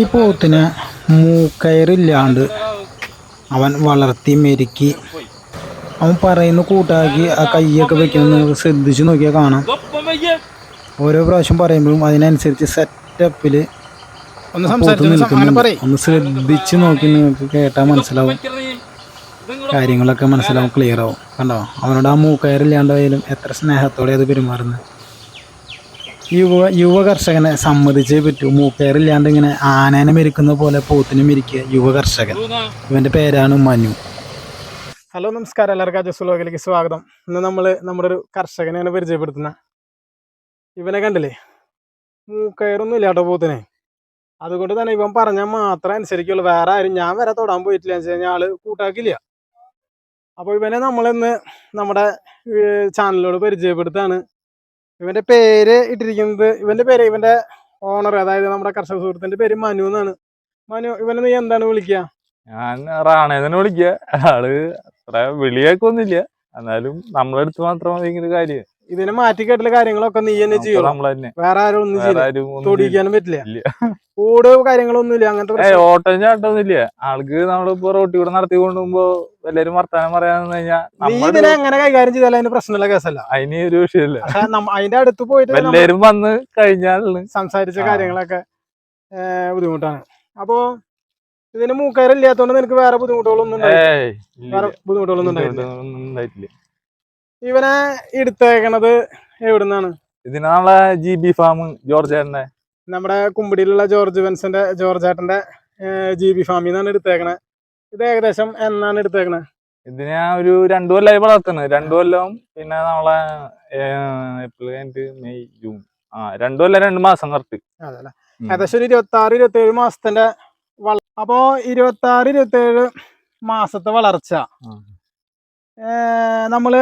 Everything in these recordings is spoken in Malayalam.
ഈ പോത്തിനെ മൂക്കയറില്ലാണ്ട് അവൻ വളർത്തി മെരുക്കി. അവൻ പറയുന്ന കൂട്ടാക്കി ആ കൈയൊക്കെ വെക്കുന്നത് ശ്രദ്ധിച്ച് നോക്കിയാൽ കാണാം. ഓരോ പ്രാവശ്യം പറയുമ്പോഴും അതിനനുസരിച്ച് സെറ്റപ്പിൽ ഒന്ന് ഒന്ന് ശ്രദ്ധിച്ച് നോക്കി നിങ്ങൾക്ക് കേട്ടാൽ മനസ്സിലാവും. കാര്യങ്ങളൊക്കെ മനസ്സിലാവും ക്ലിയർ ആവും. കണ്ടോ? അവനോട് ആ മൂക്കയറില്ലാണ്ടായാലും എത്ര സ്നേഹത്തോടെ അത് പെരുമാറുന്നത് യുവ യുവ കർഷകനെ സമ്മതിച്ചേ പറ്റൂ. മൂക്കേറില്ലാണ്ട് ഇങ്ങനെ ആനേനെ മെരിക്കുന്ന പോലെ പോത്തിനെ മെരിക്കുക യുവ കർഷകൻ ഇവന്റെ പേരാണ് മനു. ഹലോ നമസ്കാരം. എല്ലാവർക്കും അജസ്ലോകിലേക്ക് സ്വാഗതം. ഇന്ന് നമ്മൾ നമ്മുടെ ഒരു കർഷകനെയാണ് പരിചയപ്പെടുത്തുന്ന. ഇവനെ കണ്ടില്ലേ? മൂക്കയറൊന്നും ഇല്ല പോത്തിനെ. അതുകൊണ്ട് തന്നെ ഇവൻ പറഞ്ഞാൽ മാത്രമേ അനുസരിക്കുള്ളൂ. വേറെ ആരും ഞാൻ വരെ തൊടാൻ പോയിട്ടില്ല. എന്ന് വെച്ച് കഴിഞ്ഞാൽ കൂട്ടാക്കില്ല. അപ്പോൾ ഇവനെ നമ്മളിന്ന് നമ്മുടെ ചാനലിനോട് പരിചയപ്പെടുത്താണ്. ഇവന്റെ പേര് ഇട്ടിരിക്കുന്നത് ഇവന്റെ പേര് ഇവന്റെ ഓണർ അതായത് നമ്മുടെ കർഷക സുഹൃത്തിന്റെ പേര് മനു എന്നാണ്. മനു ഇവനെ നീ എന്താണ് വിളിക്കുക? ഞാൻ റാണേതന്നെ വിളിക്കുക. ആൾ അത്ര വിളിയൊക്കെ ഒന്നുമില്ല എന്നാലും നമ്മളെടുത്ത് മാത്രം ഭയങ്കര കാര്യം. ഇതിനെ മാറ്റി കേട്ടുള്ള കാര്യങ്ങളൊക്കെ നീ തന്നെ ചെയ്യും? വേറെ ആരും ഒന്നും ചെയ്യാനും ചെയ്യില്ല. പറ്റില്ല. കൂടെ കാര്യങ്ങളൊന്നുമില്ല. അങ്ങനത്തെ ഓട്ടം ചാട്ടൊന്നുമില്ല. ആൾക്ക് നമ്മളിപ്പോ റോട്ടിൽ കൂടെ നടത്തി കൊണ്ടുപോകുമ്പോ എല്ലാരും വർത്താനം പറയാന്ന് കഴിഞ്ഞാൽ നീ ഇതിനെ എങ്ങനെ കൈകാര്യം ചെയ്താലും അതിന് പ്രശ്നമുള്ള കേസല്ല. അതിന് ഒരു വിഷയമില്ല. അതിന്റെ അടുത്ത് പോയിട്ട് എല്ലാരും വന്ന് കഴിഞ്ഞാൽ സംസാരിച്ച കാര്യങ്ങളൊക്കെ ബുദ്ധിമുട്ടാണ്. അപ്പോ ഇതിന് മൂക്കാരില്ലാത്തോണ്ട് നിനക്ക് വേറെ ബുദ്ധിമുട്ടുകളൊന്നും ബുദ്ധിമുട്ടുകളൊന്നും ഉണ്ടായിട്ടില്ല. ഇവനെ എടുത്തേക്കണത് എവിടുന്നാണ്? നമ്മളെ ജി ബി ഫാം ജോർജ് ഏട്ടന്റെ നമ്മുടെ കുമ്പിടിയിലുള്ള ജോർജ് വെൻസന്റെ ജോർജ് ഏട്ടന്റെ ജി ബി ഫാമിൽ നിന്നാണ് എടുത്തേക്കണേ. ഇത് ഏകദേശം എന്നാണ് എടുത്തേക്കണേ? ഇതിന് ഞാൻ ഒരു രണ്ടു കൊല്ലമായി വളർത്തുന്നത് രണ്ടു കൊല്ലം പിന്നെ നമ്മളെ ഏപ്രിൽ കഴിഞ്ഞിട്ട് മെയ് ജൂൺ ആ രണ്ടു കൊല്ലം രണ്ട് മാസം കറക്റ്റ് അതല്ല? ഏകദേശം ഒരു ഇരുപത്തി ആറ് ഇരുപത്തി ഏഴ് മാസത്തിന്റെ അപ്പോ ഇരുപത്തി ആറ് ഇരുപത്തി ഏഴ് മാസത്തെ വളർച്ച. നമ്മൾ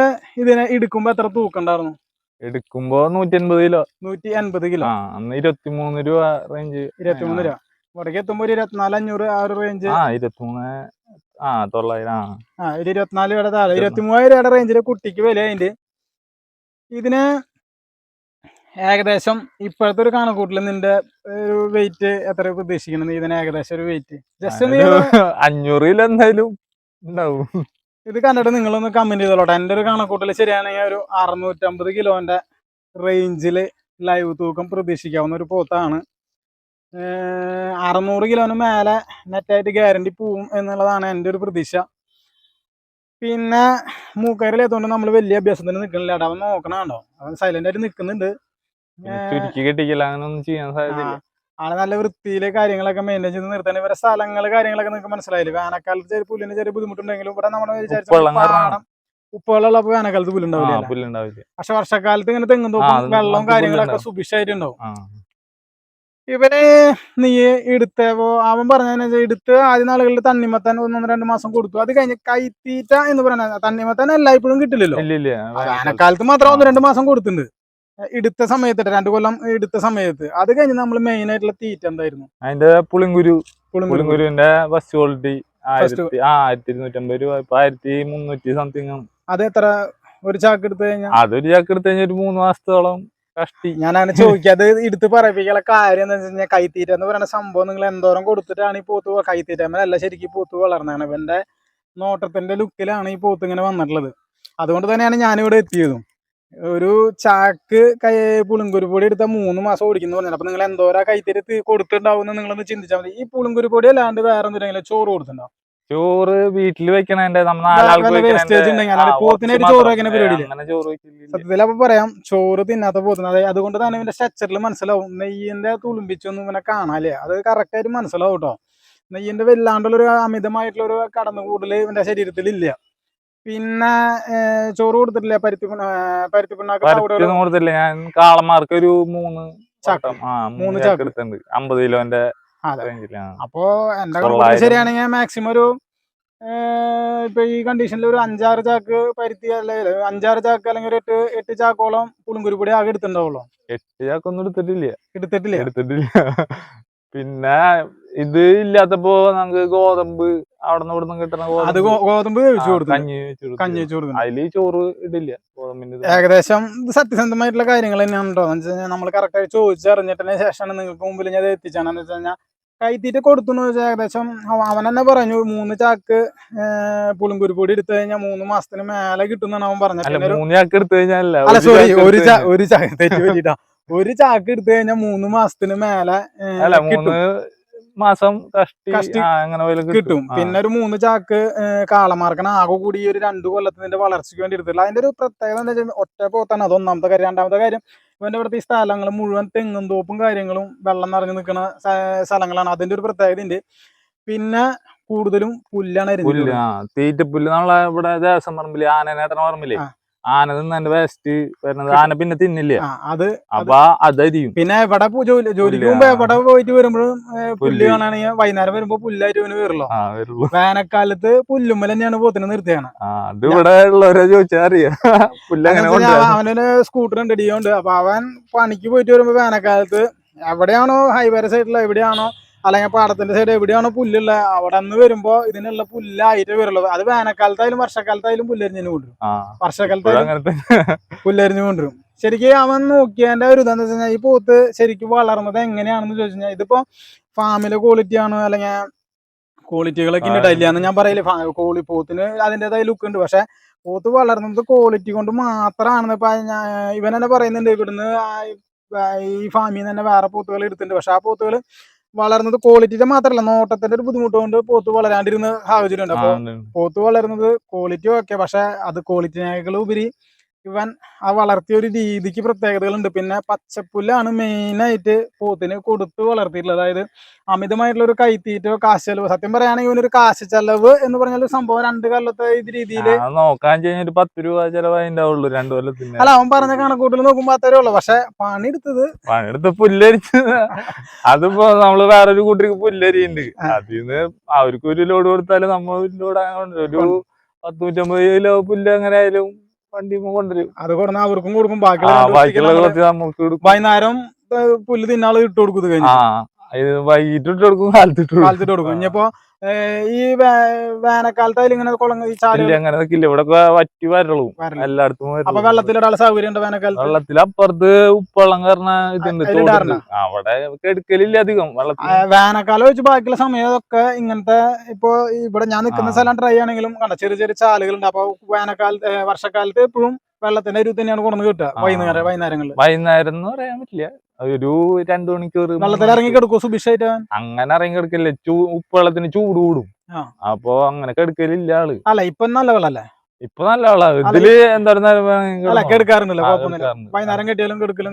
ഇതിനെ എടുക്കുമ്പോ എത്ര തൂക്കണ്ടായിരുന്നു? എടുക്കുമ്പോ നൂറ്റി അൻപത് കിലോ. നൂറ്റി എൺപത് കിലോ അന്ന് ഇരുപത്തി മൂന്ന് രൂപ റേഞ്ച് ഇരുപത്തിമൂന്ന് രൂപ. ഇവിടേക്ക് എത്തുമ്പോ ഒരു ഇരുപത്തിനാല് അഞ്ഞൂറ് ആ ഒരു റേഞ്ച് ആ ഇരുപത്തിമൂന്ന്. ആ തൊള്ളായിരം ആ. ഒരു ഇരുപത്തിനാല് രൂപയുടെ താഴെ. ഇരുപത്തി മൂവായിരം രൂപയുടെ റേഞ്ചിൽ കുട്ടിക്ക് വില അതിന്റെ. ഇതിന് ഏകദേശം ഇപ്പോഴത്തെ ഒരു കണക്കൂട്ടിൽ നിന്റെ ഒരു വെയിറ്റ് എത്ര പ്രതീക്ഷിക്കണം ഇതിന് ഏകദേശം ഒരു വെയിറ്റ് ജസ്റ്റ് അഞ്ഞൂറിൽ എന്തായാലും ഉണ്ടാവും. ഇത് കണ്ടിട്ട് നിങ്ങളൊന്ന് കമന്റ് ചെയ്തോട്ടെ എന്റെ ഒരു കണക്കൂട്ടൽ ശരിയാണെങ്കിൽ ഒരു അറുന്നൂറ്റമ്പത് കിലോന്റെ റേഞ്ചിൽ ലൈവ് തൂക്കം പ്രതീക്ഷിക്കാവുന്ന ഒരു പോത്താണ്. അറുന്നൂറ് കിലോന് മേലെ നെറ്റായിട്ട് ഗ്യാരണ്ടി പോവും എന്നുള്ളതാണ് എന്റെ ഒരു പ്രതീക്ഷ. പിന്നെ മൂക്കരയിലെത്തുകൊണ്ട് നമ്മൾ വലിയ അഭ്യാസത്തിന് നിൽക്കണില്ല കേട്ടോ അവൻ കണ്ടോ? അവൻ സൈലന്റ് ആയിട്ട് നിൽക്കുന്നുണ്ട്. ചുരുക്കി അങ്ങനെ ഒന്നും ചെയ്യാൻ സാധ്യതയില്ല. ആളെ നല്ല വൃത്തിയിലെ കാര്യങ്ങളൊക്കെ മെയിന്റെയിൻ ചെയ്ത് നിർത്താൻ ഇവരെ സ്ഥലങ്ങൾ കാര്യങ്ങളൊക്കെ നിങ്ങൾക്ക് മനസ്സിലായില്ലേ? വേനൽക്കാലത്ത് ചെറിയ പുല്ലിന് ചെറിയ ബുദ്ധിമുട്ടുണ്ടെങ്കിലും ഇവിടെ നമ്മുടെ വിചാരിച്ചു ഉപ്പുവെള്ളമുള്ളപ്പോ വേനൽക്കാലത്ത് പുല്ലുണ്ടാവില്ല പക്ഷെ വർഷക്കാലത്ത് ഇങ്ങനെ തെങ്ങും തോക്കും വെള്ളവും കാര്യങ്ങളൊക്കെ സുഭിഷായിട്ടുണ്ടാവും സുഭിക്ഷമായിട്ടുണ്ടാവും ഇവന് നീ എടുത്തപ്പോ അവൻ പറഞ്ഞ എടുത്ത് ആദ്യ നാളുകളിൽ തണ്ണിമത്തൻ ഒന്നൊന്ന് രണ്ട് മാസം കൊടുത്തു. അത് കഴിഞ്ഞ് കൈത്തീറ്റ എന്ന് പറഞ്ഞ തണ്ണിമത്തൻ എല്ലായ്പ്പോഴും കിട്ടില്ലല്ലോ. വേനൽക്കാലത്ത് മാത്രം ഒന്ന് രണ്ട് മാസം കൊടുത്തിട്ടുണ്ട്. എടുത്ത സമയത്ത് രണ്ടു കൊല്ലം എടുത്ത സമയത്ത്. അത് കഴിഞ്ഞ് നമ്മൾ മെയിൻ ആയിട്ടുള്ള തീറ്റ എന്തായിരുന്നു? അതിന്റെ പുളിങ്കുരു. പുളിങ്കുരു. പുളിങ്കുരുവിന്റെ ഫസ്റ്റ് ക്വാളിറ്റി ആയിരത്തി ഇരുന്നൂറ്റമ്പത് രൂപ. ഇപ്പൊ ആയിരത്തി മുന്നൂറ്റി സംതിങ് ആണ്. അത് എത്ര? ഒരു ചാക്ക് എടുത്തു കഴിഞ്ഞാൽ അതൊരു ചാക്ക് എടുത്തു കഴിഞ്ഞാൽ ഒരു മൂന്ന് മാസത്തോളം കഷ്ടി. ഞാൻ അങ്ങനെ ചോദിക്കുക അത് എടുത്ത് പറയിപ്പിക്കാനുള്ള കാര്യം എന്താ വെച്ച് കഴിഞ്ഞാൽ കൈത്തീറ്റ എന്ന് പറയുന്ന സംഭവം നിങ്ങൾ എന്തോരം കൊടുത്തിട്ടാണ് ഈ പോത്ത് വ- കൈത്തീറ്റ അല്ല ശരിക്കും പോത്ത് വളർന്നതാണ്. ഇവന്റെ നോട്ടത്തിന്റെ ലുക്കിലാണ് ഈ പോത്ത് ഇങ്ങനെ വന്നിട്ടുള്ളത്. അതുകൊണ്ട് തന്നെയാണ് ഞാനിവിടെ എത്തിയതും. ഒരു ചാക്ക് കൈ പുളിങ്കുരു പൊടി എടുത്താൽ മൂന്ന് മാസം ഓടിക്കുന്നു പറഞ്ഞു അപ്പൊ നിങ്ങൾ എന്തോരാ കൈത്തിരി കൊടുത്തിട്ടുണ്ടാവും നിങ്ങളൊന്ന് ചിന്തിച്ചാൽ മതി. ഈ പുളിങ്കുരു പൊടി അല്ലാണ്ട് വേറെ എന്തെങ്കിലും ചോറ് കൊടുത്തിട്ടുണ്ടോ? ചോറ് വീട്ടിൽ വെക്കണേ വേസ്റ്റേജ് ഉണ്ടെങ്കിൽ പോത്തിനായിട്ട് ചോറ് വെക്കണ പരിപാടിയില്ല. സത്യത്തിൽ അപ്പൊ പറയാം ചോറ് തിന്നാത്ത അതായത് അതുകൊണ്ട് തന്നെ ഇവന്റെ സ്ട്രക്ചറിൽ മനസ്സിലാവും. നെയ്യിന്റെ തുളുമ്പിച്ചൊന്നും ഇവനെ കാണാല്ലേ അത് കറക്റ്റ് ആയിട്ട് മനസ്സിലാവും കേട്ടോ നെയ്യിന്റെ വല്ലാണ്ടുള്ള ഒരു അമിതമായിട്ടുള്ള ഒരു കടന്നുകൂടൽ ഇവന്റെ ശരീരത്തിൽ ഇല്ല പിന്നെ ചോറ് കൊടുത്തിട്ടില്ല? പരുത്തി പരുത്തി കൊടുത്തില്ല ഞാൻ കാളന്മാർക്ക് ഒരു മൂന്ന് മൂന്ന് ചാക്ക്. എടുത്തിട്ടുണ്ട്. അമ്പത് കിലോന്റെ അപ്പോ എന്റെ. കണക്ക് ശരിയാണെങ്കിൽ മാക്സിമം ഒരു ഇപ്പൊ ഈ കണ്ടീഷനിൽ ഒരു അഞ്ചാറ് ചാക്ക് പരുത്തി അല്ലെങ്കിൽ അഞ്ചാറ് ചാക്ക് അല്ലെങ്കിൽ ഒരു എട്ട് എട്ട് ചാക്കോളം പുളുങ്കുരുപൊടി ആകെ എടുത്തിട്ടുണ്ടാവുള്ളൂ. എട്ട് ചാക്കൊന്നും എടുത്തിട്ടില്ല. എടുത്തിട്ടില്ല. എടുത്തിട്ടില്ല. പിന്നെ ഇത് ഇല്ലാത്തപ്പോ നമുക്ക് ഗോതമ്പ് അവിടെ നിന്ന് ഇവിടെ നിന്ന് കിട്ടുന്ന അത് ഗോതമ്പ്. ഗോ- ഗോതമ്പ് വേവിച്ചു കൊടുത്തു കഞ്ഞി വെച്ച് കൊടുക്കും. കഞ്ഞി വെച്ച് കൊടുക്കുന്നു അതിൽ ചോറ് ഇടില്ല ഗോതമ്പിന്റെ ഇത്. ഏകദേശം ഇത് സത്യസന്ധമായിട്ടുള്ള കാര്യങ്ങൾ തന്നെയാണ് കേട്ടോ എന്ന് വെച്ച് കഴിഞ്ഞാൽ നമ്മൾ കറക്റ്റായി ചോദിച്ചറിഞ്ഞിട്ടതിന് ശേഷമാണ് നിങ്ങൾക്ക് മുമ്പിൽ ഞാൻ ഇത് എത്തിച്ചാണെന്ന് വെച്ച് കഴിഞ്ഞാൽ കൈത്തീറ്റ കൊടുത്തു എന്ന് വെച്ചാൽ ഏകദേശം അവ- അവൻ തന്നെ പറഞ്ഞു മൂന്ന് ചാക്ക് പുളിങ്കുരുപ്പൊടി എടുത്തു കഴിഞ്ഞാൽ മൂന്ന് മാസത്തിന് മേലെ കിട്ടും എന്നാണ് അവൻ പറഞ്ഞത് അല്ല പിന്നെ ഒരു- മൂന്ന് ചാക്ക് എടുത്തു കഴിഞ്ഞാൽ അല്ല സോറി ഒരു ചാ ഒരു ചാക്ക് തെറ്റി പറ്റിട്ടാ ഒരു ചാക്ക് എടുത്തു കഴിഞ്ഞാൽ മൂന്ന് മാസത്തിന് മേലെ അല്ല മൂന്ന് മാസം കഷ്ടി അങ്ങനെ കിട്ടും. പിന്നെ ഒരു മൂന്ന് ചാക്ക് കാളമാർക്കണ ആകെ കൂടി ഒരു രണ്ടു കൊല്ലത്തിന്റെ വളർച്ചയ്ക്ക് വേണ്ടി എടുത്തില്ല അതിന്റെ ഒരു പ്രത്യേകത എന്താ വെച്ചാൽ ഒറ്റ പോത്താണ്. അത് ഒന്നാമത്തെ കാര്യം. രണ്ടാമത്തെ കാര്യം ഇവന്റെ ഇവിടുത്തെ ഈ സ്ഥലങ്ങൾ മുഴുവൻ തെങ്ങും തോപ്പും കാര്യങ്ങളും വെള്ളം നിറഞ്ഞു നിൽക്കുന്ന സ്ഥലങ്ങളാണ്. അതിന്റെ ഒരു പ്രത്യേകത ഉണ്ട് പിന്നെ കൂടുതലും പുല്ലാണ് പുല്ല് ആ തീറ്റപ്പുല്ല്. നമ്മളെ ഇവിടെ ദേശം പറമ്പിൽ ആനേട്ടന പറമ്പില്ലേ ആ. ആന തിന്നെ വേസ്റ്റ് വരുന്നത്. ആന പിന്നെ തിന്നില്ലേ. അത് അപ്പൊ അതരിയും പിന്നെ ജോലി ജോലിക്ക് മുമ്പ് ആ. എവിടെ പോയിട്ട് വരുമ്പോഴും പുല്ല് കാണാണെങ്കിൽ വൈകുന്നേരം വരുമ്പോ പുല്ലായിട്ട് ഇവന് വരുള്ളൂ. വേനൽക്കാലത്ത് പുല്ലുമ്മൽ തന്നെയാണ് പോത്തിനെ നിർത്തിയാണ് അത് ഇവിടെ ഉള്ളവരെ ചോദിച്ചാ അറിയാം. അവനൊരു സ്കൂട്ടർ ഉണ്ട് ഡിയോ ഉണ്ട്. അപ്പൊ അവൻ പണിക്ക് പോയിട്ട് വരുമ്പോ വേനൽക്കാലത്ത് എവിടെയാണോ ഹൈവേ സൈഡിലോ എവിടെയാണോ അല്ലെങ്കിൽ പാടത്തിന്റെ സൈഡ് എവിടെയാണ് പുല്ലുള്ള അവിടെ നിന്ന് വരുമ്പോ ഇതിനുള്ള പുല്ലായിട്ട് വരുള്ളത് അത് വേനൽക്കാലത്തായാലും വർഷക്കാലത്തായാലും പുല്ലരിഞ്ഞു കൊണ്ടുവരും. വർഷക്കാലത്തായാലും പുല്ലരിഞ്ഞു കൊണ്ടുവരും. ശരിക്കും അവൻ നോക്കിയതിന്റെ ഒരു ഇതെന്ന് വെച്ച് കഴിഞ്ഞാൽ ഈ പോത്ത് ശരിക്കും വളർന്നത് എങ്ങനെയാണെന്ന് ചോദിച്ചു കഴിഞ്ഞാൽ ഇതിപ്പോ ഫാമിലെ ക്വാളിറ്റി ആണ് അല്ലെങ്കിൽ ക്വാളിറ്റികളൊക്കെ ഉണ്ട്. ഇല്ലാന്ന് ഞാൻ പറയില്ല കോളി പോത്തിന് അതിന്റെതായ ലുക്ക് ഉണ്ട്. പക്ഷെ പോത്ത് വളർന്നത് ക്വാളിറ്റി കൊണ്ട് മാത്രമാണെന്ന് ഇപ്പൊ ഇവൻ തന്നെ പറയുന്നുണ്ട് ഇവിടുന്ന് ഈ ഫാമിൽ നിന്ന് തന്നെ വേറെ പോത്തുകൾ എടുത്തിട്ടുണ്ട്. പക്ഷെ ആ പോത്തുകൾ വളർന്നത് ക്വാളിറ്റിയുടെ മാത്രമല്ല നോട്ടത്തിന്റെ ഒരു ബുദ്ധിമുട്ട് കൊണ്ട് പോത്ത് വളരാണ്ടിരുന്ന സാഹചര്യം ഉണ്ട് ആ, അപ്പൊ പോത്ത് വളരുന്നത് ക്വാളിറ്റി ഓക്കെ പക്ഷെ അത് ക്വാളിറ്റിനേക്കാൾ ഉപരി ഇവൻ ആ വളർത്തിയ ഒരു രീതിക്ക് പ്രത്യേകതകളുണ്ട്. പിന്നെ പച്ചപ്പുല്ലാണ് മെയിനായിട്ട് പോത്തിന് കൊടുത്ത് വളർത്തിയിട്ടുള്ളത്. അതായത് അമിതമായിട്ടുള്ള ഒരു കൈത്തീറ്റോ കാശ് ചെലവ് സത്യം പറയുകയാണെങ്കിൽ ഇവനൊരു കാശ് ചെലവ് എന്ന് പറഞ്ഞാൽ ഒരു സംഭവം രണ്ട് കൊല്ലത്തെ ഇത് രീതിയിൽ നോക്കാൻ കഴിഞ്ഞ ഒരു പത്ത് രൂപ ചെലവായിണ്ടാവുള്ളൂ രണ്ടു കൊല്ലത്തിന്. അല്ല അവൻ പറഞ്ഞ കണക്കൂട്ടിൽ നോക്കുമ്പോ അത്രേ ഉള്ളു. പക്ഷെ പണിയെടുത്തത് പണിയെടുത്ത് പുല്ലരിച്ച്. അതിപ്പോ നമ്മൾ വേറൊരു കൂട്ടർക്ക് പുല്ലരിയുണ്ട്. അതിൽ അതിന്ന് അവർക്ക് ഒരു ലോഡ് കൊടുത്താലും നമ്മൾ ഒരു ലോഡ് അങ്ങനെ ഒരു കൊണ്ട്. പത്ത് നൂറ്റമ്പത് കിലോ പുല്ല് എങ്ങനെ ആയാലും വണ്ടി കൊണ്ടുവരും. അത് കൊടുന്ന അവർക്കും കൊടുക്കും. കൊടുക്കും. വൈകുന്നേരം പുല്ല് തിന്നാൾ ഇട്ട് കൊടുക്കുന്നത് കഴിഞ്ഞു വൈകിട്ട് ഇട്ട് കൊടുക്കും കാലത്ത് ഇട്ട് കൊടുക്കും. കാലത്തിട്ട് കൊടുക്കും. ഇനിയിപ്പോ ഈ വേനൽക്കാലത്തായാലും ഇങ്ങനെ കുളങ്ങ അങ്ങനെ നിക്കില്ല ഇവിടെ വറ്റി വരളും. എല്ലായിടത്തും അപ്പൊ. വെള്ളത്തിലിടാനുള്ള സൗകര്യം ഉണ്ട് വേനൽക്കാലത്ത്? വെള്ളത്തിൽ അപ്പുറത്ത് ഉപ്പള്ളം കയറുന്ന ഇതുണ്ട് അവിടെ കെടുക്കലില്ല അധികം വെള്ളത്തിൽ. വേനൽക്കാലം വെച്ച് ബാക്കിയുള്ള സമയമൊക്കെ ഇങ്ങനത്തെ ഇപ്പൊ ഇവിടെ ഞാൻ നിൽക്കുന്ന. സ്ഥലം ട്രൈ ആണെങ്കിലും കണ്ട ചെറിയ ചെറിയ ചാലുകളുണ്ട്. അപ്പൊ വേനൽക്കാലത്ത് വർഷക്കാലത്ത് എപ്പോഴും വെള്ളത്തിന്റെ അരുവ് തന്നെയാണ് കൊണ്ടു കിട്ടുക. വൈകുന്നേരം വൈകുന്നേരങ്ങളിൽ. വൈകുന്നേരം എന്ന് പറയാൻ പറ്റില്ല. ഒരു രണ്ടു മണിക്കൂർ വെള്ളത്തിൽ ഇറങ്ങി. കിടക്കും അങ്ങനെ ഇറങ്ങി കിടക്കില്ല ഉപ്പുവെള്ളത്തിന് ചൂട് കൂടും. അപ്പൊ അങ്ങനെ കെടുക്കലില്ല ആൾ. അല്ല ഇപ്പൊ നല്ല വെള്ളല്ലേ? ഇപ്പൊ നല്ല വെള്ള. ഇതിൽ എന്താ. വൈകുന്നേരം കെട്ടിയാലും കെടുക്കലും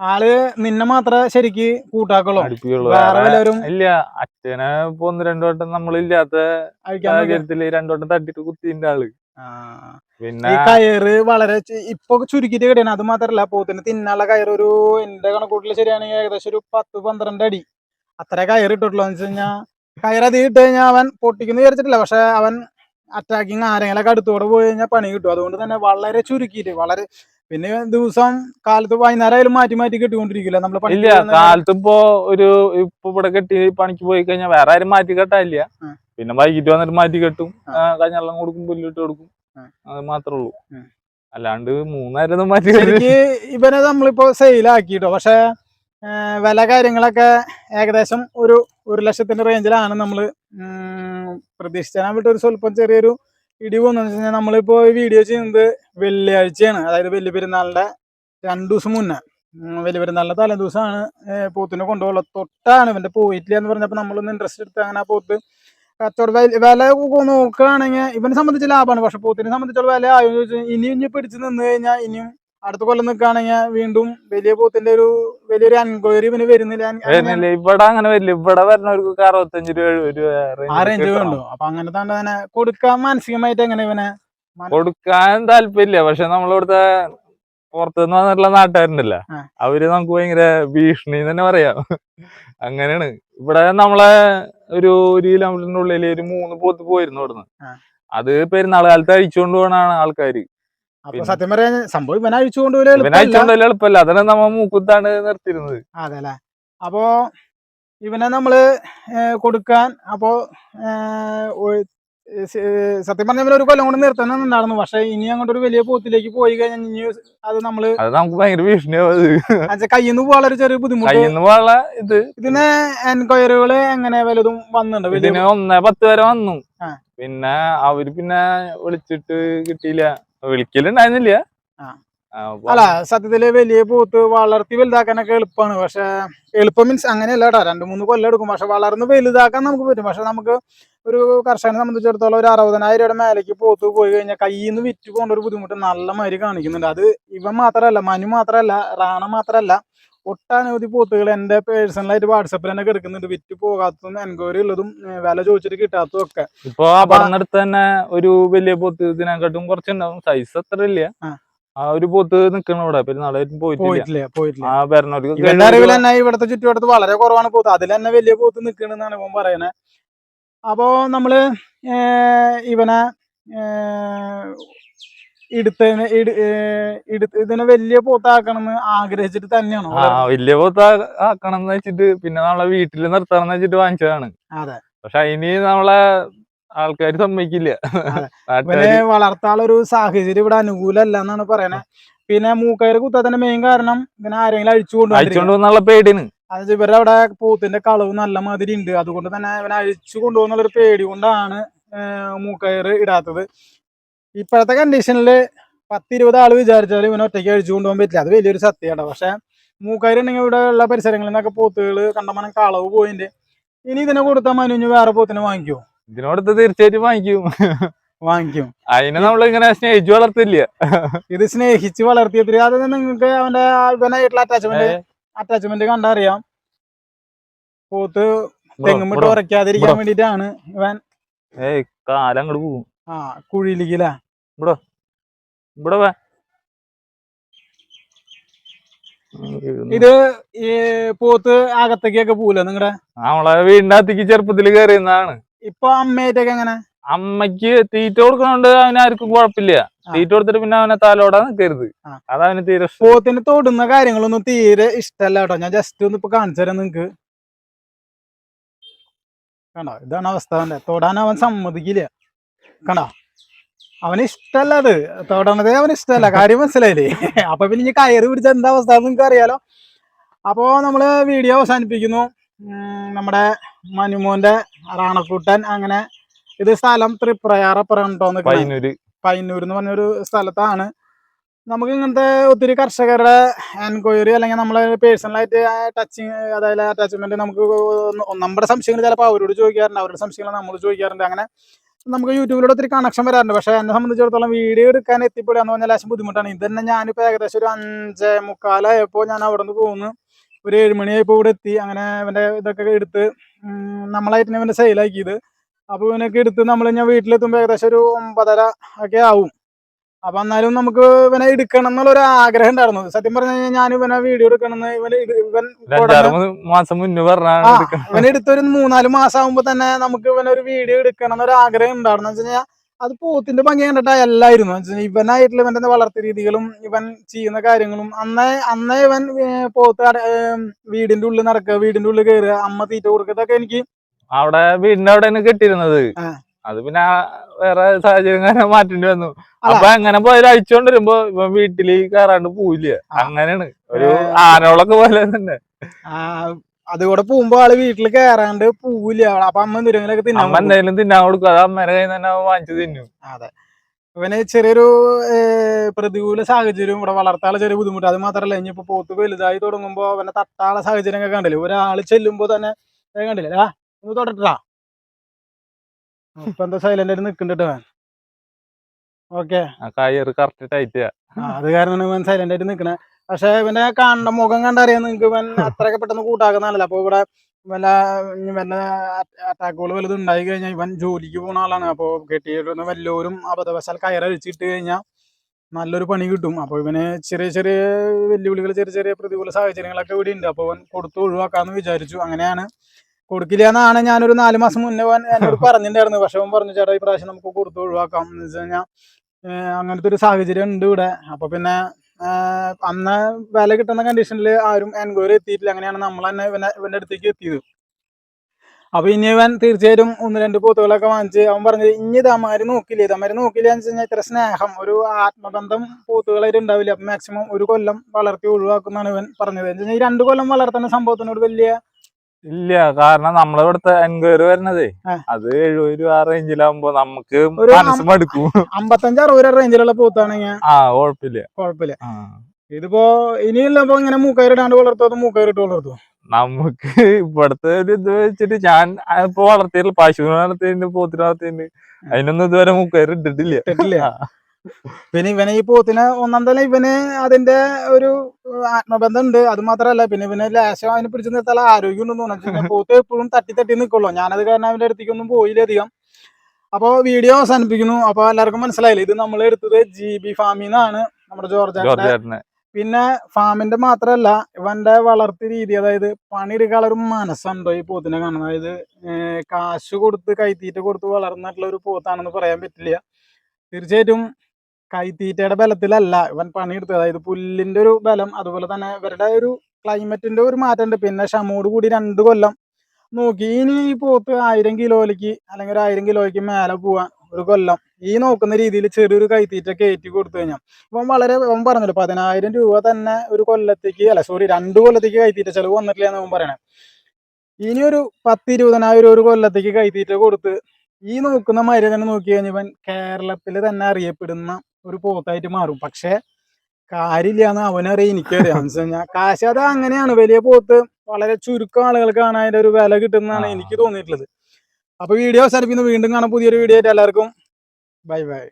ആൾ നിന്നെ മാത്രമേ ശരിക്ക് കൂട്ടാക്കുള്ളൂ. ഇല്ല. അച്ഛനെ ഇപ്പൊ ഒന്ന് രണ്ടു വട്ടം നമ്മളില്ലാത്ത സാഹചര്യത്തിൽ രണ്ടു വട്ടം തട്ടിട്ട് കുത്തിന്റെ ആൾ. പിന്നെ ഈ കയറ് വളരെ ഇപ്പൊ ചുരുക്കിട്ട് കെട്ടിയാണ് അത് മാത്രല്ല പോത്തിന് തിന്നാനുള്ള കയറ് ഒരു എന്റെ കണക്കൂട്ടിൽ ശരിയാണെങ്കിൽ ഏകദേശം ഒരു പത്ത് പന്ത്രണ്ട് അടി. അത്ര കയറ് ഇട്ടിട്ടുള്ളൂ. എന്ന് വെച്ച് കഴിഞ്ഞാൽ കയറ് അധികം ഇട്ട് കഴിഞ്ഞാൽ അവൻ പൊട്ടിക്കുന്നു വിചാരിച്ചിട്ടില്ല. പക്ഷെ അവൻ അറ്റാക്കിങ് ആരെങ്കിലൊക്കെ അടുത്തോടെ പോയി കഴിഞ്ഞാൽ പണി കിട്ടും. അതുകൊണ്ട് തന്നെ വളരെ ചുരുക്കിയിട്ട് വളരെ പിന്നെ ദിവസം കാലത്ത് വൈകുന്നേരം ആയാലും മാറ്റി മാറ്റി കെട്ടിക്കൊണ്ടിരിക്കില്ല നമ്മൾ ഇല്ല കാലത്ത് ഇപ്പൊ ഒരു ഇപ്പൊ ഇവിടെ കെട്ടി പണിക്ക് പോയി കഴിഞ്ഞാൽ വേറെ ആരും മാറ്റി കെട്ടാനില്ല. പിന്നെ വൈകിട്ട് വന്നിട്ട് മാറ്റി കെട്ടും. കഞ്ഞെള്ളം കൊടുക്കും പുല്ലിട്ട് കൊടുക്കും. അത് മാത്രേ ഉള്ളൂ. അല്ലാണ്ട് മൂന്നായിരം മാറ്റി എനിക്ക് ഇവനെ നമ്മളിപ്പോ സെയിലാക്കിട്ടോ പക്ഷെ വില കാര്യങ്ങളൊക്കെ ഏകദേശം ഒരു ഒരു ലക്ഷത്തിന്റെ റേഞ്ചിലാണ് നമ്മൾ പ്രതീക്ഷിച്ചാൽ വിട്ട് ഒരു സ്വല്പം ചെറിയൊരു ഇടിവ് വന്നു. വെച്ച് കഴിഞ്ഞാൽ നമ്മളിപ്പോ വീഡിയോ ചെയ്യുന്നത് വെള്ളിയാഴ്ചയാണ്. അതായത് വലിയ പെരുന്നാളിന്റെ രണ്ടു ദിവസം മുന്നേ. വലിയ പെരുന്നാളിന്റെ തലേ ദിവസമാണ് പോത്തിനെ കൊണ്ടുപോകുള്ളത് തൊട്ടാണ് ഇവന്റെ പോയിട്ടില്ല എന്ന് പറഞ്ഞപ്പോൾ നമ്മളൊന്ന് ഇൻട്രസ്റ്റ് എടുത്ത് അങ്ങനെ ആ പോത്ത് കച്ചവട വില നോക്കുകയാണെങ്കിൽ ഇവനെ സംബന്ധിച്ച് ലാഭമാണ്. പക്ഷെ പോത്തിനെ സംബന്ധിച്ചുള്ള വില ആയോ ചോദിച്ചാൽ ഇനിയും ഇനി പിടിച്ച് നിന്ന് കഴിഞ്ഞാൽ ഇനിയും അടുത്ത കൊല്ലം നിൽക്കുകയാണെങ്കിൽ വീണ്ടും വലിയ പോത്തിന്റെ ഒരു വലിയൊരു എൻക്വയറി ഇവന് വരുന്നില്ല. ഇവിടെ അങ്ങനെ വരില്ല. ഇവിടെ വരുന്നവർക്ക് അറുപത്തഞ്ച് രൂപ ആ റേഞ്ച്. വേണ്ടു. അപ്പൊ അങ്ങനെ തന്നെ തന്നെ കൊടുക്കാൻ മാനസികമായിട്ട് എങ്ങനെ ഇവനെ? കൊടുക്കാൻ താല്പര്യമില്ല. പക്ഷെ നമ്മളിവിടുത്തെ പുറത്തുനിന്ന് വന്നിട്ടുള്ള നാട്ടുകാരുണ്ടല്ലോ. അവർ നമുക്ക് ഭയങ്കര ഭീഷണി തന്നെ പറയാം. അങ്ങനെയാണ്. ഇവിടെ നമ്മളെ ഒരു ഒരു കിലോമീറ്ററിന്റെ ഉള്ളിൽ ഒരു മൂന്ന് പോത്ത് പോയിരുന്നു ഇവിടുന്ന് ആ. അത് പെരുന്നാൾ കാലത്ത് അഴിച്ചുകൊണ്ട് പോകണാണ് ആൾക്കാര്. സത്യം പറയാൻ സംഭവം ഇവനെ അഴിച്ചുകൊണ്ട് പോലെ ഇവനെ എളുപ്പമല്ല. അഴിച്ചുകൊണ്ട് വലിയ അതാണ് നമ്മ മൂക്കുത്താണ് നിർത്തിയിരുന്നത്. അതെ അല്ലെ അപ്പോ ഇവനെ നമ്മൾ കൊടുക്കാൻ അപ്പോ സത്യം പറഞ്ഞ ഒരു കൊല്ലം കൊണ്ട് നിർത്തണമെന്നുണ്ടായിരുന്നു. പക്ഷെ ഇനി അങ്ങോട്ട് ഒരു വലിയ പോത്തിലേക്ക് പോയി കഴിഞ്ഞാൽ ഇനി അത് നമ്മൾ അത് നമുക്ക് ഭയങ്കര ഭീഷണിയാവും കയ്യിൽ നിന്ന് പോകാനുള്ള ഒരു ചെറിയ ബുദ്ധിമുട്ട് ഇത്. ഇതിന് എൻക്വയറികൾ എങ്ങനെ വലുതും വന്നിട്ടുണ്ട്? ഇതിന് ഒന്നേ പത്ത് വരെ വന്നു. പിന്നെ അവർ പിന്നെ വിളിച്ചിട്ട് കിട്ടിയില്ല. വിളിക്കലുണ്ടായിരുന്നില്ല. അല്ല സത്യത്തിൽ വലിയ പോത്ത് വളർത്തി വലുതാക്കാനൊക്കെ എളുപ്പമാണ് പക്ഷെ എളുപ്പം മീൻസ് അങ്ങനെയല്ല കേട്ടോ രണ്ടു മൂന്ന് കൊല്ലം എടുക്കും. പക്ഷെ വളർന്ന് വലുതാക്കാൻ നമുക്ക് പറ്റും. പക്ഷെ നമുക്ക് ഒരു കർഷകനെ സംബന്ധിച്ചിടത്തോളം ഒരു അറുപതിനായിരം രൂപയുടെ മേലേക്ക് പോത്ത് പോയി കഴിഞ്ഞാൽ കയ്യിൽ നിന്ന് വിറ്റ് പോകേണ്ട ഒരു ബുദ്ധിമുട്ട് നല്ല മാതിരി കാണിക്കുന്നുണ്ട്. അത് ഇവൻ മാത്രമല്ല മനു മാത്രമല്ല റാണ മാത്രമല്ല ഒട്ടനവധി പോത്തുകൾ എന്റെ പേഴ്സണലായിട്ട് വാട്സപ്പിൽ തന്നെ കിടക്കുന്നുണ്ട്. വിറ്റ് പോകാത്തതും എൻക്വയറി ഉള്ളതും വില ചോദിച്ചിട്ട് കിട്ടാത്തതും ഒക്കെ. ഇപ്പൊ പറഞ്ഞടുത്ത് തന്നെ ഒരു വലിയ പോത്ത് ഇതിനെക്കാട്ടും കുറച്ചുണ്ടാവും. സൈസ് അത്ര ഇല്ല. ആ. ഒരു പോത്ത് നിക്കണ ഇവിടെ പെരുന്നാളായിട്ടും പോയിട്ടില്ല. പോയിട്ടില്ല ആ പെരുന്നാൾക്ക് ഇവന്റെ അറിവിൽ തന്നെ ഇവിടുത്തെ ചുറ്റുവട്ടത്ത് വളരെ കുറവാണ് പോത്ത്. അതിൽ തന്നെ വലിയ പോത്ത് നിക്കണെന്നാണ് ഇവൻ പറയണേ. അപ്പോ നമ്മൾ ഇവനെ ഇടുത്ത് ഇതിനെ വലിയ പോത്താക്കണമെന്ന് ആഗ്രഹിച്ചിട്ട് തന്നെയാണോ? ആ വലിയ പോത്ത ആക്കണം എന്ന് വെച്ചിട്ട് പിന്നെ നമ്മളെ വീട്ടിൽ നിർത്തണം എന്ന് വെച്ചിട്ട് വാങ്ങിച്ചതാണ്. അതെ. പക്ഷെ അതിന് നമ്മളെ ആൾക്കാർ സമ്മതിക്കില്ല. ഇവനെ വളർത്താനുള്ള ഒരു സാഹചര്യം ഇവിടെ അനുകൂലമല്ല എന്നാണ് പറയണേ. പിന്നെ മൂക്കയർ കുത്താത്തതിന്റെ മെയിൻ കാരണം ഇങ്ങനെ ആരെങ്കിലും അഴിച്ചു കൊണ്ടു അയച്ചോണ്ട് വന്നുള്ള പേടിയാണ്. അത് ഇവരുടെ അവിടെ പോത്തിന്റെ കളവ് നല്ല മാതിരി ഉണ്ട്. അതുകൊണ്ട് തന്നെ ഇവനെ അഴിച്ചു കൊണ്ടുപോകുന്നുള്ള ഒരു പേടി കൊണ്ടാണ് മൂക്കയർ ഇടാത്തത്. ഇപ്പോഴത്തെ കണ്ടീഷനിൽ പത്തിരുപത് ആൾ വിചാരിച്ചാൽ ഇവനെ ഒറ്റയ്ക്ക് അഴിച്ചു കൊണ്ടുപോകാൻ പറ്റില്ല. അത് വലിയൊരു സത്യമാണ് പക്ഷെ മൂക്കയറുണ്ടെങ്കിൽ ഇവിടെ ഉള്ള പരിസരങ്ങളിൽ നിന്നൊക്കെ പോത്തുകൾ കണ്ടമാനം കളവ് പോയിന്റ് ഇനി ഇതിനെ കൊടുത്താൽ മനുഞ്ഞ് വേറെ പോത്തിനെ വാങ്ങിക്കുമോ ഇതിനോട് തീർച്ചയായിട്ടും വാങ്ങിക്കും. വാങ്ങിക്കും. അതിനെ നമ്മൾ ഇങ്ങനെ സ്നേഹിച്ചു വളർത്തില്ല? ഇത് സ്നേഹിച്ച് വളർത്തിയതിൽ അത് നിങ്ങൾക്ക് അവന്റെ ഇവനായിട്ടുള്ള അറ്റാച്ച്മെന്റ് അറ്റാച്ച്മെന്റ് കണ്ടറിയാം. പോത്ത് തെങ്ങുമിട്ട് ഉറക്കാതിരിക്കാൻ വേണ്ടിട്ടാണ് ഇവൻ. ഏയ് കാലം അങ്ങോട്ട് പോകും. ആ കുഴിയിലേക്കില്ല ഇവിടെ വാ. ഇത് ഈ പോത്ത് അകത്തേക്കൊക്കെ പോവില്ല നിങ്ങളുടെ നമ്മളെ വീടിന്റെ അകത്തേക്ക് ചെറുപ്പത്തിൽ ഇപ്പൊ അമ്മയായിട്ടൊക്കെ എങ്ങനെ? അമ്മയ്ക്ക് തീറ്റ കൊടുക്കണോണ്ട് അവനാർക്കും കുഴപ്പമില്ല. തീറ്റ കൊടുത്തിട്ട് പിന്നെ അവനെ തലോടാ നിൽക്കരുത് ആ. അതവന് തീരെ. പോത്തിന് തൊടുന്ന കാര്യങ്ങളൊന്നും തീരെ ഇഷ്ടല്ല കേട്ടോ. ഞാൻ ജസ്റ്റ് ഒന്ന് ഇപ്പൊ കാണിച്ചു തരാം നിങ്ങക്ക്. കണ്ടോ? ഇതാണ് അവസ്ഥ അവന്റെ തൊടാൻ അവൻ സമ്മതിക്കില്ല. കണ്ടോ? അവന് ഇഷ്ടല്ല അത്. തൊടണതേ അവന് ഇഷ്ടല്ല കാര്യം മനസ്സിലായില്ലേ? അപ്പൊ പിന്നെ ഇനി കയറി പിടിച്ച എന്താ അവസ്ഥ നിങ്ങൾക്ക് അറിയാലോ. അപ്പോ നമ്മൾ വീഡിയോ അവസാനിപ്പിക്കുന്നു. നമ്മുടെ മനുമോന്റെ റാണക്കൂട്ടൻ അങ്ങനെ ഇത് സ്ഥലം തൃപ്രയാറപ്പുറം പയ്യന്നൂര്. പയ്യന്നൂർ എന്ന് പറഞ്ഞൊരു സ്ഥലത്താണ്. നമുക്ക് ഇങ്ങനത്തെ ഒത്തിരി കർഷകരുടെ എൻക്വയറി അല്ലെങ്കിൽ നമ്മളെ പേഴ്സണലായിട്ട് ടച്ചിങ് അതായത് അറ്റാച്ച്മെന്റ് നമുക്ക് നമ്മുടെ സംശയങ്ങൾ ചിലപ്പോൾ അവരോട് ചോദിക്കാറുണ്ട്. അവരുടെ സംശയങ്ങൾ നമ്മൾ ചോദിക്കാറുണ്ട്. അങ്ങനെ നമുക്ക് യൂട്യൂബിലൂടെ ഒത്തിരി കണക്ഷൻ വരാറുണ്ട്. പക്ഷേ എന്നെ സംബന്ധിച്ചിടത്തോളം വീഡിയോ എടുക്കാൻ എത്തിപ്പെടുക എന്ന് പറഞ്ഞാൽ ലാശം ബുദ്ധിമുട്ടാണ്. ഇത് തന്നെ ഞാനിപ്പോൾ ഏകദേശം ഒരു അഞ്ചേ മുക്കാലായപ്പോൾ ഞാൻ അവിടെ നിന്ന് പോകുന്നു ഒരു ഏഴ് മണിയായപ്പോൾ ഇവിടെ എത്തി. അങ്ങനെ ഇവന്റെ ഇതൊക്കെ എടുത്ത് നമ്മളായിട്ട് ഇവന്റെ സെയിലാക്കിയത് അപ്പോൾ ഇവനൊക്കെ എടുത്ത് നമ്മൾ ഞാൻ വീട്ടിലെത്തുമ്പോൾ ഏകദേശം ഒരു ഒമ്പതര ഒക്കെ ആവും. അപ്പൊ എന്നാലും നമുക്ക് ഇവനെ എടുക്കണം എന്നുള്ള ഒരു ആഗ്രഹം ഉണ്ടായിരുന്നു. സത്യം പറഞ്ഞു കഴിഞ്ഞാൽ ഞാൻ ഇവനെ വീഡിയോ എടുക്കണം ഇവൻ ഒരു മാസം മുന്നേ. ഇവൻ എടുത്തൊരു മൂന്നാൽ മാസം ആകുമ്പോ തന്നെ നമുക്ക് ഇവനൊരു വീഡിയോ എടുക്കണം എന്നൊരു ആഗ്രഹം ഉണ്ടായിരുന്നു. വെച്ച് കഴിഞ്ഞാൽ അത് പോത്തിന്റെ ഭംഗി കണ്ടിട്ട് എല്ലായിരുന്നു ഇവനായിട്ടുള്ള ഇവന്റെ വളർത്തു രീതികളും ഇവൻ ചെയ്യുന്ന കാര്യങ്ങളും അന്നേ അന്നേ ഇവൻ പോത്ത് വീടിന്റെ ഉള്ളിൽ നടക്കുക വീടിന്റെ ഉള്ളിൽ കയറുക അമ്മ തീറ്റ കൊടുക്കുക ഇതൊക്കെ എനിക്ക് അവിടെ വീടിന്റെ അവിടെ കെട്ടിയിരുന്നത്. ആ. അത് പിന്നെ വേറെ സാഹചര്യം കാരണം മാറ്റേണ്ടി വന്നു. അപ്പൊ അങ്ങനെ പോയാലും അഴിച്ചോണ്ട് വരുമ്പോ ഇപ്പൊ വീട്ടിൽ കയറാണ്ട് പോവില്ല. അങ്ങനെയാണ്. ഒരു ഏ, ആനകളൊക്കെ പോലെ തന്നെ. ആ, അതുകൂടെ പോകുമ്പോ ആൾ വീട്ടിൽ കയറാണ്ട് പോവില്ല. അപ്പൊ അമ്മ എന്തെങ്കിലും തിന്നാൻ അമ്മ. എന്തായാലും തിന്നാൻ കൊടുക്കും. അത് അമ്മേനെ കയ്യിൽ തന്നെ വാങ്ങിച്ചു തിന്നും. അതെ. ഇവന് ചെറിയൊരു പ്രതികൂല സാഹചര്യം ഇവിടെ വളർത്താനുള്ള ചെറിയ ബുദ്ധിമുട്ട്. അത് മാത്രമല്ല ഇനിയിപ്പോ പോത്ത് വലുതായി തുടങ്ങുമ്പോ അവനെ തട്ടാനുള്ള സാഹചര്യം ഒക്കെ കണ്ടില്ലേ? ഒരാൾ ചെല്ലുമ്പോ തന്നെ കണ്ടില്ലേ? ഒന്ന് തൊടട്ടാ ഇപ്പൊ എന്താ സൈലന്റ് ആയിട്ട് നിക്കണ്ടിട്ട് വേൻ ഓക്കെ അത് കാരണം ഇവൻ സൈലന്റ് ആയിട്ട് നിക്കണേ. പക്ഷെ ഇവന്റെ കാണുന്ന മുഖം കണ്ടറിയാൻ നിങ്ങക്ക് ഇവൻ അത്രയൊക്കെ പെട്ടെന്ന് കൂട്ടാക്കുന്നതല്ല അപ്പൊ ഇവിടെ വല്ല വല്ല അറ്റാക്കുകൾ വലുത് ഉണ്ടായി കഴിഞ്ഞാൽ ഇവൻ ജോലിക്ക് പോണ ആളാണ്. അപ്പൊ കെട്ടിയിടുന്ന വല്ലവരും അബദ്ധവശാൽ കയറഴിച്ചിട്ട് കഴിഞ്ഞാൽ നല്ലൊരു പണി കിട്ടും. അപ്പൊ ഇവന് ചെറിയ ചെറിയ വെല്ലുവിളികൾ ചെറിയ ചെറിയ പ്രതികൂല സാഹചര്യങ്ങളൊക്കെ ഇവിടെ ഉണ്ട് അപ്പൊ ഇവൻ കൊടുത്ത് ഒഴിവാക്കാന്ന് വിചാരിച്ചു. അങ്ങനെയാണ് കൊടുക്കില്ല എന്നാണ് ഞാനൊരു നാല് മാസം മുന്നേ എന്നോട് പറഞ്ഞിട്ടുണ്ടായിരുന്നു. പക്ഷെ അവൻ പറഞ്ഞു ചേട്ടാ ഈ പ്രാവശ്യം നമുക്ക് കൊടുത്ത് ഒഴിവാക്കാം. എന്ന് വെച്ച് കഴിഞ്ഞാൽ അങ്ങനത്തെ ഒരു സാഹചര്യം ഉണ്ട് ഇവിടെ. അപ്പൊ പിന്നെ അന്ന് വില കിട്ടുന്ന കണ്ടീഷനിൽ ആരും എൻക്വയറി എത്തിയിട്ടില്ല. അങ്ങനെയാണ് നമ്മൾ തന്നെ ഇവനെ ഇവന്റെ അടുത്തേക്ക് എത്തിയത്. അപ്പൊ ഇനി ഇവൻ തീർച്ചയായിട്ടും ഒന്ന് രണ്ട് പോത്തുകളൊക്കെ വാങ്ങിച്ച് അവൻ പറഞ്ഞു ഇനി ഇതമാര് നോക്കില്ല? ഇതമാര് നോക്കില്ല എന്ന് വെച്ച് കഴിഞ്ഞാൽ ഇത്ര സ്നേഹം ഒരു ആത്മബന്ധം പോത്തുകളായിട്ട് ഉണ്ടാവില്ല. അപ്പൊ മാക്സിമം ഒരു കൊല്ലം വളർത്തി ഒഴിവാക്കുന്നതാണ് ഇവൻ പറഞ്ഞത്. എന്ന് വെച്ചാൽ രണ്ട് കൊല്ലം വളർത്തുന്ന സംഭവത്തിനോട് വലിയ ഇല്ല കാരണം നമ്മളെ ഇവിടുത്തെ എൻക്വയറി വരുന്നതേ. ആ. അത് എഴുപത് രൂപ ആ റേഞ്ചിലാകുമ്പോ നമുക്ക് മനസ്സ് മടുക്കും. അമ്പത്തഞ്ച് അറുപത് റേഞ്ചിലുള്ള പൂത്താണെങ്കിൽ ആ കുഴപ്പമില്ല കുഴപ്പമില്ല. ഇതിപ്പോ ഇനിയുള്ള ഇപ്പൊ ഇങ്ങനെ മൂക്കയറിടാണ്ട് വളർത്തോ അതോ മൂക്കയറിട്ട് വളർത്തോ നമുക്ക് ഇവിടുത്തെ ഒരു ഇത് വെച്ചിട്ട് ഞാൻ ഇപ്പൊ വളർത്തിയിട്ടുള്ള പശുവിനെ വളർത്തിയിട്ടുണ്ട് പോത്തിനെ വളർത്തിയിട്ടുണ്ട്. അതിനൊന്നും ഇതുവരെ മൂക്കയറി ഇട്ടിട്ടില്ല. പിന്നെ ഇവനെ ഈ പോത്തിനെ ഒന്നാം തന്നെ ഇവന് അതിന്റെ ഒരു ആത്മബന്ധം ഉണ്ട് അത് മാത്രല്ല പിന്നെ ഇവന് ലേശം അതിനെ പിടിച്ചു നിർത്താൻ ആരോഗ്യം ഉണ്ടെന്ന് തോന്നുന്നു. പോത്ത് എപ്പോഴും തട്ടി തട്ടി നിൽക്കുള്ളൂ ഞാനത് കാരണം അവന്റെ അടുത്തേക്കൊന്നും പോയില്ല അധികം. അപ്പോൾ വീഡിയോ അവസാനിപ്പിക്കുന്നു. അപ്പോൾ എല്ലാവർക്കും മനസ്സിലായില്ലേ? ഇത് നമ്മൾ എടുത്തത് ജി ബി ഫാമിൽ നിന്നാണ് നമ്മുടെ ജോർജ് പിന്നെ ഫാമിന്റെ മാത്രല്ല ഇവന്റെ വളർത്തി രീതി അതായത് പണിയെടുക്കാനുള്ള ഒരു മനസ്സുണ്ടോ ഈ പോത്തിനെ കാണുന്നത്? അതായത് കാശ് കൊടുത്ത് കൈത്തീറ്റ കൊടുത്ത് വളർന്നിട്ടുള്ള ഒരു പോത്താണെന്ന് പറയാൻ പറ്റില്ല. തീർച്ചയായിട്ടും കൈത്തീറ്റയുടെ ബലത്തിലല്ല. ഇവൻ പണിയെടുത്തത്. അതായത് പുല്ലിന്റെ ഒരു ബലം അതുപോലെ തന്നെ ഇവരുടെ ഒരു ക്ലൈമറ്റിന്റെ ഒരു മാറ്റമുണ്ട്. പിന്നെ ഷമോട് കൂടി രണ്ട് കൊല്ലം. നോക്കി ഇനി ഈ പോത്ത് ആയിരം കിലോയിലേക്ക് അല്ലെങ്കിൽ ഒരു ആയിരം കിലോയ്ക്ക് മേലെ പോവാൻ ഒരു കൊല്ലം. ഈ നോക്കുന്ന രീതിയിൽ ചെറിയൊരു കൈത്തീറ്റ കയറ്റി കൊടുത്തു കഴിഞ്ഞാൽ ഇവൻ വളരെ ഇവൻ പറഞ്ഞല്ലോ പതിനായിരം രൂപ തന്നെ ഒരു കൊല്ലത്തേക്ക് അല്ല സോറി രണ്ട് കൊല്ലത്തേക്ക് കൈത്തീറ്റ ചെലവ് വന്നിട്ടില്ല എന്ന് അവൻ പറയണേ. ഇനി ഒരു പത്ത് ഇരുപതിനായിരം ഒരു കൊല്ലത്തേക്ക് കൈത്തീറ്റ കൊടുത്ത് ഈ നോക്കുന്ന മരുന്ന് നോക്കി കഴിഞ്ഞാൽ ഇവൻ കേരളത്തിൽ തന്നെ അറിയപ്പെടുന്ന ഒരു പോത്തായിട്ട് മാറും. പക്ഷെ കാര്യമില്ലാന്ന് അവനറിയാം എനിക്കറിയാം. വെച്ച് കാശ് അത് അങ്ങനെയാണ്. വലിയ പോത്ത് വളരെ ചുരുക്കം ആളുകൾക്കാണ് അതിന്റെ ഒരു വില കിട്ടുന്നതാണ് എനിക്ക് തോന്നിയിട്ടുള്ളത്. അപ്പൊ വീഡിയോ അവസാനിപ്പിക്കുന്നു. വീണ്ടും കാണാം പുതിയൊരു വീഡിയോ ആയിട്ട്. എല്ലാവർക്കും ബൈ ബൈ.